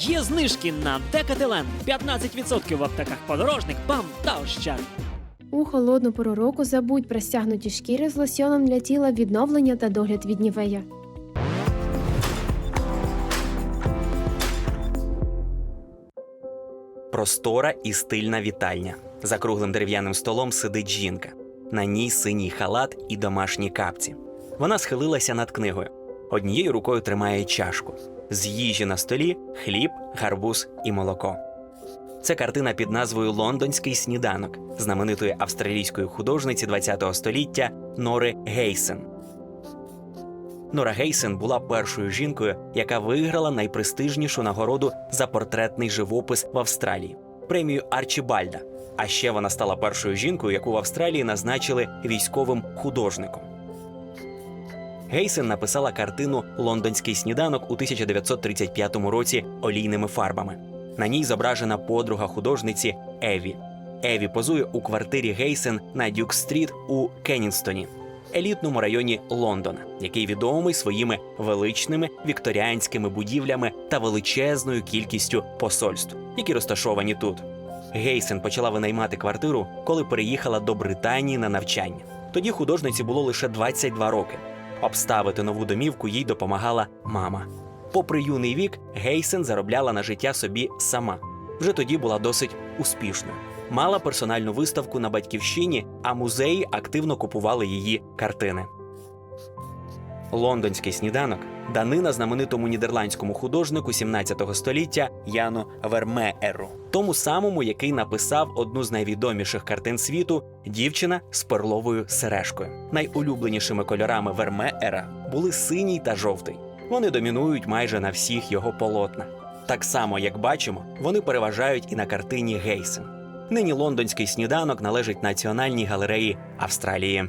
Є знижки на Декателен 15% в аптеках подорожник, БАМ та Ощад. У холодну пору року забудь про стягнуті шкіри з лосьоном для тіла відновлення та догляд від нівея. Простора і стильна вітальня. За круглим дерев'яним столом сидить жінка. На ній синій халат і домашні капці. Вона схилилася над книгою. Однією рукою тримає чашку. З їжі на столі хліб, гарбуз і молоко. Це картина під назвою Лондонський сніданок знаменитої австралійської художниці ХХ століття Нори Гейсен. Нора Гейсен була першою жінкою, яка виграла найпрестижнішу нагороду за портретний живопис в Австралії премію Арчібальда. А ще вона стала першою жінкою, яку в Австралії назначили військовим художником. Гейсен написала картину Лондонський сніданок у 1935 році олійними фарбами. На ній зображена подруга художниці Еві. Еві позує у квартирі Гейсен на Дюк-стріт у Кеннінстоні, елітному районі Лондона, який відомий своїми величними вікторіанськими будівлями та величезною кількістю посольств, які розташовані тут. Гейсен почала винаймати квартиру, коли переїхала до Британії на навчання. Тоді художниці було лише 22 роки. Обставити нову домівку їй допомагала мама. Попри юний вік, Гейсен заробляла на життя собі сама. Вже тоді була досить успішною. Мала персональну виставку на батьківщині, а музеї активно купували її картини. Лондонський сніданок данина знаменитому нідерландському художнику 17 століття Яну Вермееру, тому самому, який написав одну з найвідоміших картин світу Дівчина з перловою сережкою. Найулюбленішими кольорами Вермеера були синій та жовтий. Вони домінують майже на всіх його полотнах. Так само, як бачимо, вони переважають і на картині Гейсен. Нині лондонський сніданок належить Національній галереї Австралії.